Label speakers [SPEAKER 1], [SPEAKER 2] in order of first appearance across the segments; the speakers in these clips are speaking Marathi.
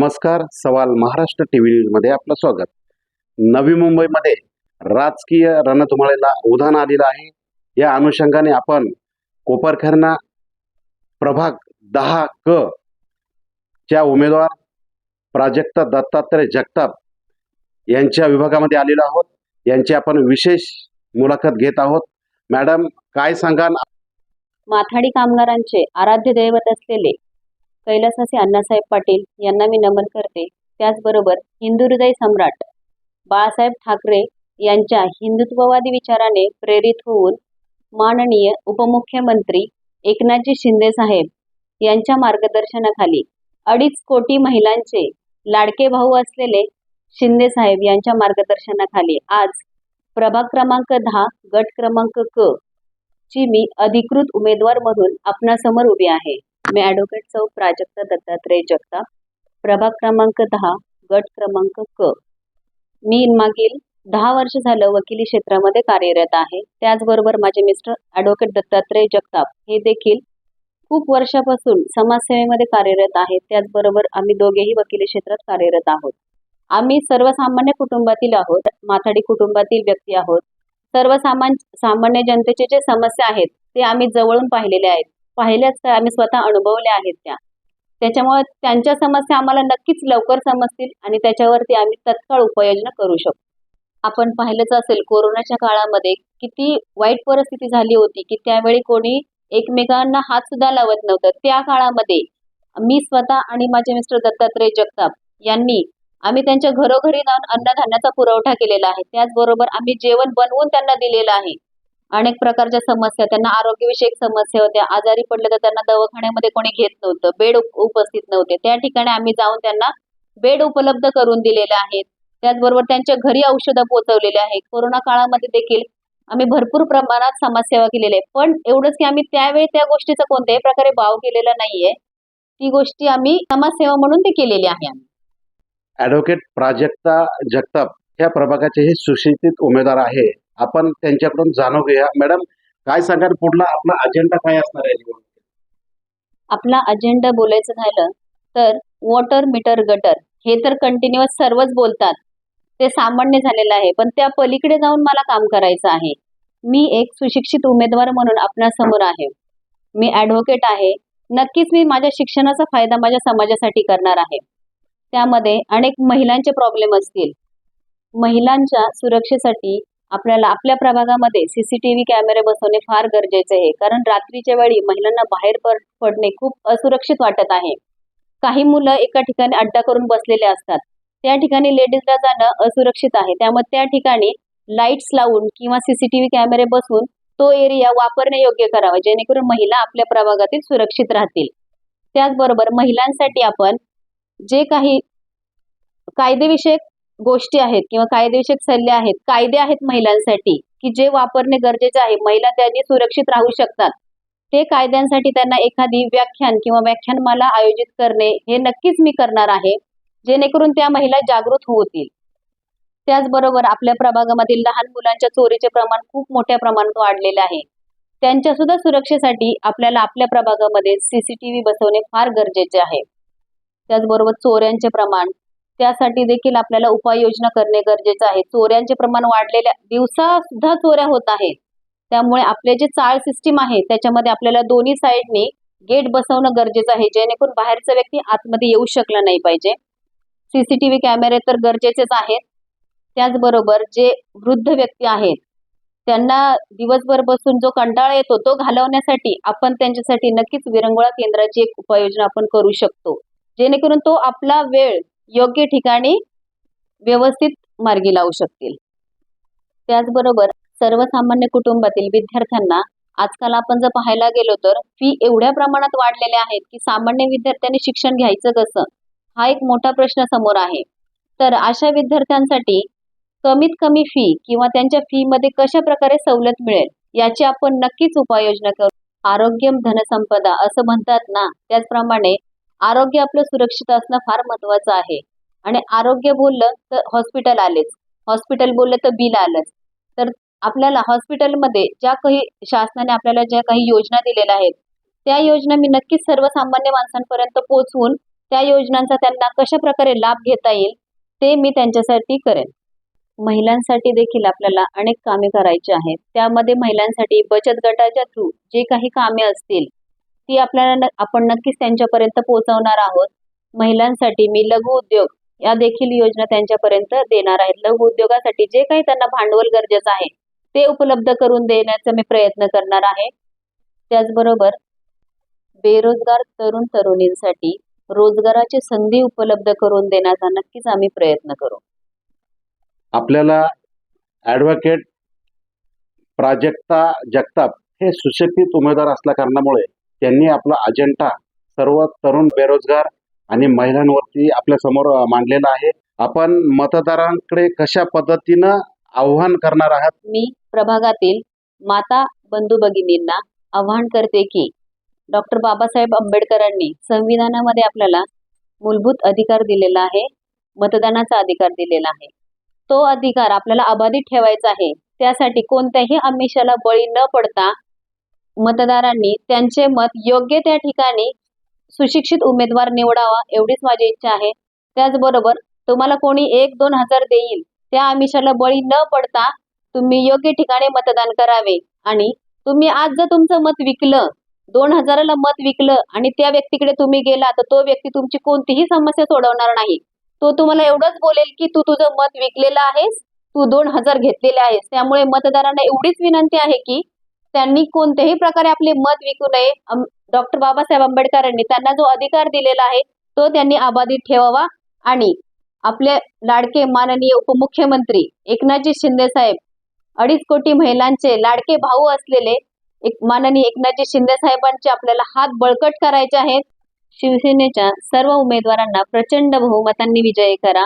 [SPEAKER 1] नमस्कार सवाल महाराष्ट्र टी व्ही न्यूजमध्ये आपलं स्वागत. नवी मुंबईमध्ये राजकीय रणधुमाळीला उधाण आलेलं आहे. या अनुषंगाने आपण कोपरखैरना प्रभाग दहा क च्या उमेदवार प्राजक्ता दत्तात्रय जगताप यांच्या विभागामध्ये आलेलो आहोत. यांची आपण विशेष मुलाखत घेत आहोत. मॅडम काय सांगाल?
[SPEAKER 2] माथाडी कामगारांचे आराध्य दैवत असलेले कैलासाचे अण्णासाहेब पाटील यांना मी नमन करते. त्याचबरोबर हिंदू हृदय सम्राट बाळासाहेब ठाकरे यांच्या हिंदुत्ववादी विचाराने प्रेरित होऊन माननीय उपमुख्यमंत्री एकनाथजी शिंदे साहेब यांच्या मार्गदर्शनाखाली अडीच कोटी महिलांचे लाडके भाऊ असलेले शिंदे साहेब यांच्या मार्गदर्शनाखाली आज प्रभाग क्रमांक दहा गट क्रमांक क ची मी अधिकृत उमेदवार म्हणून आपणासमोर उभी आहे. मी ॲडव्होकेट चौक प्राजक्ता दत्तात्रय जगताप. प्रभाग क्रमांक दहा गट क्रमांक क. मी मागील दहा वर्ष झालं वकिली क्षेत्रामध्ये कार्यरत आहे. त्याचबरोबर माझे मिस्टर ॲडव्होकेट दत्तात्रय जगताप हे देखील खूप वर्षापासून समाजसेवेमध्ये कार्यरत आहेत. त्याचबरोबर आम्ही दोघेही वकिली क्षेत्रात कार्यरत आहोत. आम्ही सर्वसामान्य कुटुंबातील आहोत माथाडी कुटुंबातील व्यक्ती आहोत. सर्वसामान्य सामान्य जनतेचे जे समस्या आहेत ते आम्ही जवळून पाहिलेले आहेत. पाहिल्याच तर आम्ही स्वतः अनुभवल्या आहेत त्या. त्याच्यामुळे त्यांच्या समस्या आम्हाला नक्कीच लवकर समजतील आणि त्याच्यावरती आम्ही तत्काळ उपाययोजना करू शकतो आपण पाहिलंच असेल कोरोनाच्या काळामध्ये किती वाईट परिस्थिती झाली होती की त्यावेळी कोणी एकमेकांना हात सुद्धा लावत नव्हतं. त्या काळामध्ये मी स्वतः आणि माझे मिस्टर दत्तात्रय जगताप यांनी आम्ही त्यांच्या घरोघरी जाऊन अन्नधान्याचा पुरवठा केलेला आहे. त्याचबरोबर आम्ही जेवण बनवून त्यांना दिलेलं आहे. अनेक प्रकारच्या समस्या त्यांना आरोग्यविषयक समस्या होत्या आजारी पडले तर त्यांना दवाखान्यामध्ये कोणी घेत नव्हतं बेड उपस्थित नव्हते. त्या ठिकाणी आम्ही जाऊन त्यांना बेड उपलब्ध करून दिलेले आहेत. त्याचबरोबर त्यांच्या घरी औषधं पोहोचवलेले आहेत. कोरोना काळामध्ये देखील आम्ही भरपूर प्रमाणात समाजसेवा केलेली आहे. पण एवढंच की आम्ही त्यावेळी त्या गोष्टीचा कोणत्याही प्रकारे भाव केलेला नाहीये. ती गोष्टी आम्ही समाजसेवा म्हणून ते केलेली आहे आम्ही.
[SPEAKER 1] प्राजक्ता जगताप ह्या प्रभागाचे हे सुशिक्षित उमेदवार आहे. आपण त्यांच्याकडून जाणून घेऊया. मॅडम काय सांगाल? पुढला आपला अजेंडा काय असणार आहे निवडणुकीत?
[SPEAKER 2] आपला अजेंडा बोलायचं झालं तर वॉटर मीटर गटर हे तर कंटिन्युअस सर्वच बोलतात. ते सामान्य झालेलं आहे. पण त्या पलीकडे जाऊन मला काम करायचं आहे. मी एक सुशिक्षित उमेदवार म्हणून आपणासमोर आहे. मी ॲडव्होकेट आहे. नक्कीच मी माझ्या शिक्षणाचा फायदा माझ्या समाजासाठी करणार आहे. त्यामध्ये अनेक महिलांचे प्रॉब्लेम असतील. महिलांच्या सुरक्षेसाठी आपल्याला आपल्या प्रभागामध्ये सीसीटीव्ही कॅमेरे बसवणे फार गरजेचे आहे. कारण रात्रीच्या वेळी महिलांना बाहेर पडणे खूप असुरक्षित वाटत आहे. काही मुलं एका ठिकाणी अड्डा करून बसलेले असतात. त्या ठिकाणी लेडीजला जाणं असुरक्षित आहे. त्यामुळे त्या ठिकाणी लाईट्स लावून किंवा सीसीटीव्ही कॅमेरे बसवून तो एरिया वापरणे योग्य करावा. जेणेकरून महिला आपल्या प्रभागातील सुरक्षित राहतील. त्याचबरोबर महिलांसाठी आपण जे काही कायदेविषयक गोष्टी आहेत किंवा कायदेशीर सल्ले आहेत कायदे आहेत महिलांसाठी की जे वापरणे गरजेचे आहे. महिला त्यांनी सुरक्षित राहू शकतात. ते कायद्यांसाठी त्यांना एखादी व्याख्यान किंवा व्याख्यानमाला आयोजित करणे हे नक्कीच मी करणार आहे. जेणेकरून त्या महिला जागृत होतील. त्याचबरोबर आपल्या प्रभागामधील लहान मुलांच्या चोरीचे प्रमाण खूप मोठ्या प्रमाणात वाढलेले आहे. त्यांच्या सुद्धा सुरक्षेसाठी आपल्याला आपल्या प्रभागामध्ये सीसीटीव्ही बसवणे फार गरजेचे आहे. त्याचबरोबर चोऱ्यांचे प्रमाण त्यासाठी देखील आपल्याला उपाययोजना करणे गरजेचं आहे. चोऱ्यांचे प्रमाण वाढलेल्या दिवसा सुद्धा चोऱ्या होत आहेत. त्यामुळे आपले जे चाळ सिस्टीम आहे त्याच्यामध्ये आपल्याला दोन्ही साईडनी गेट बसवणं गरजेचं आहे. जेणेकरून बाहेरचा व्यक्ती आतमध्ये येऊ शकला नाही पाहिजे. सीसीटीव्ही कॅमेरे तर गरजेचेच आहेत. त्याचबरोबर जे वृद्ध व्यक्ती आहेत त्यांना दिवसभर बसून जो कंटाळा येतो तो घालवण्यासाठी आपण त्यांच्यासाठी नक्कीच विरंगुळा केंद्राची एक उपाययोजना आपण करू शकतो. जेणेकरून तो आपला वेळ योग्य ठिकाणी व्यवस्थित मार्गी लावू शकतील. त्याचबरोबर सर्वसामान्य कुटुंबातील विद्यार्थ्यांना आजकाल आपण जर पाहायला गेलो तर फी एवढ्या प्रमाणात वाढलेल्या आहेत की सामान्य विद्यार्थ्यांनी शिक्षण घ्यायचं कसं? हा एक मोठा प्रश्न समोर आहे. तर अशा विद्यार्थ्यांसाठी कमीत कमी फी किंवा त्यांच्या फीमध्ये कशा प्रकारे सवलत मिळेल याची आपण नक्कीच उपाययोजना करू. आरोग्यम धनसंपदा असं म्हणतात ना त्याचप्रमाणे आरोग्य आपलं सुरक्षित असणं फार महत्वाचं आहे. आणि आरोग्य बोललं तर हॉस्पिटल आलेच. हॉस्पिटल बोललं तर बिल आलंच. तर आपल्याला हॉस्पिटलमध्ये ज्या काही शासनाने आपल्याला ज्या काही योजना दिलेल्या आहेत त्या योजना मी नक्कीच सर्वसामान्य माणसांपर्यंत पोहोचवून त्या योजनांचा त्यांना कशा प्रकारे लाभ घेता येईल ते मी त्यांच्यासाठी करेन. महिलांसाठी देखील आपल्याला अनेक कामे करायची आहेत. त्यामध्ये महिलांसाठी बचत गटाच्या थ्रू जे काही कामे असतील ती आपल्याला आपण नक्कीच त्यांच्यापर्यंत पोहोचवणार आहोत. महिलांसाठी मी लघु उद्योग या देखील योजना त्यांच्यापर्यंत देणार आहेत लघु उद्योगासाठी जे काही त्यांना भांडवल गरजेचं आहे ते उपलब्ध करून देण्याचा मी प्रयत्न करणार आहे. त्याचबरोबर बेरोजगार तरुण तरुणींसाठी रोजगाराची संधी उपलब्ध करून देण्याचा नक्कीच आम्ही प्रयत्न करू.
[SPEAKER 1] आपल्याला ॲडव्होकेट प्राजक्ता जगताप हे सुशिक्षित उमेदवार असल्या कारणामुळे त्यांनी आपला अजेंडा सर्व तरुण बेरोजगार आणि महिलांवरती आपल्यासमोर मांडलेला आहे. आपण मतदारांकडे कशा पद्धतीनं आव्हान करणार आहात?
[SPEAKER 2] मी प्रभागातील माता बंधू भगिनींना आव्हान करते की डॉक्टर बाबासाहेब आंबेडकरांनी संविधानामध्ये आपल्याला मूलभूत अधिकार दिलेला आहे मतदानाचा अधिकार दिलेला आहे. तो अधिकार आपल्याला अबाधित ठेवायचा आहे. त्यासाठी कोणत्याही आमिषाला बळी न पडता मतदारांनी त्यांचे मत योग्य त्या ठिकाणी सुशिक्षित उमेदवार निवडावा एवढीच माझी इच्छा आहे. त्याचबरोबर तुम्हाला कोणी एक दोन हजार देईल त्या आमिषाला बळी न पडता तुम्ही योग्य ठिकाणी मतदान करावे. आणि तुम्ही आज जर तुमचं मत विकलं दोन हजाराला मत विकलं आणि त्या व्यक्तीकडे तुम्ही गेला तर तो व्यक्ती तुमची कोणतीही समस्या सोडवणार नाही. तो तुम्हाला एवढंच बोलेल की तू तुझं मत विकलेलं आहेस तू दोन हजार घेतलेले आहेस. त्यामुळे मतदारांना एवढीच विनंती आहे की त्यांनी कोणत्याही प्रकारे आपले मत विकू नये. डॉक्टर बाबासाहेब आंबेडकरांनी त्यांना जो अधिकार दिलेला आहे तो त्यांनी अबाधित ठेवावा. आणि आपले लाडके माननीय उपमुख्यमंत्री एकनाथजी शिंदे साहेब अडीच कोटी महिलांचे लाडके भाऊ असलेले एक माननीय एकनाथजी शिंदे साहेबांचे आपल्याला हात बळकट करायचे आहेत. शिवसेनेच्या सर्व उमेदवारांना प्रचंड बहुमतांनी विजयी करा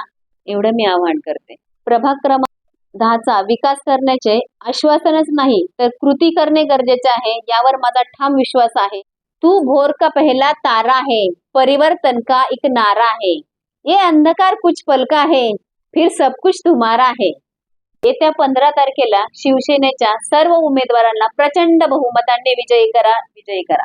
[SPEAKER 2] एवढं मी आवाहन करते. प्रभाग क्रमांक दहाचा विकास करण्याचे आश्वासनच नाही तर कृती करणे गरजेचे आहे यावर माझा ठाम विश्वास आहे. तू भोर का पहला तारा है परिवर्तन का एक नारा है ये अंधकार कुछ पल का है फिर सब कुछ तुम्हारा है येत्या पंधरा तारखेला शिवसेनेच्या सर्व उमेदवारांना प्रचंड बहुमतांनी विजयी करा विजयी करा.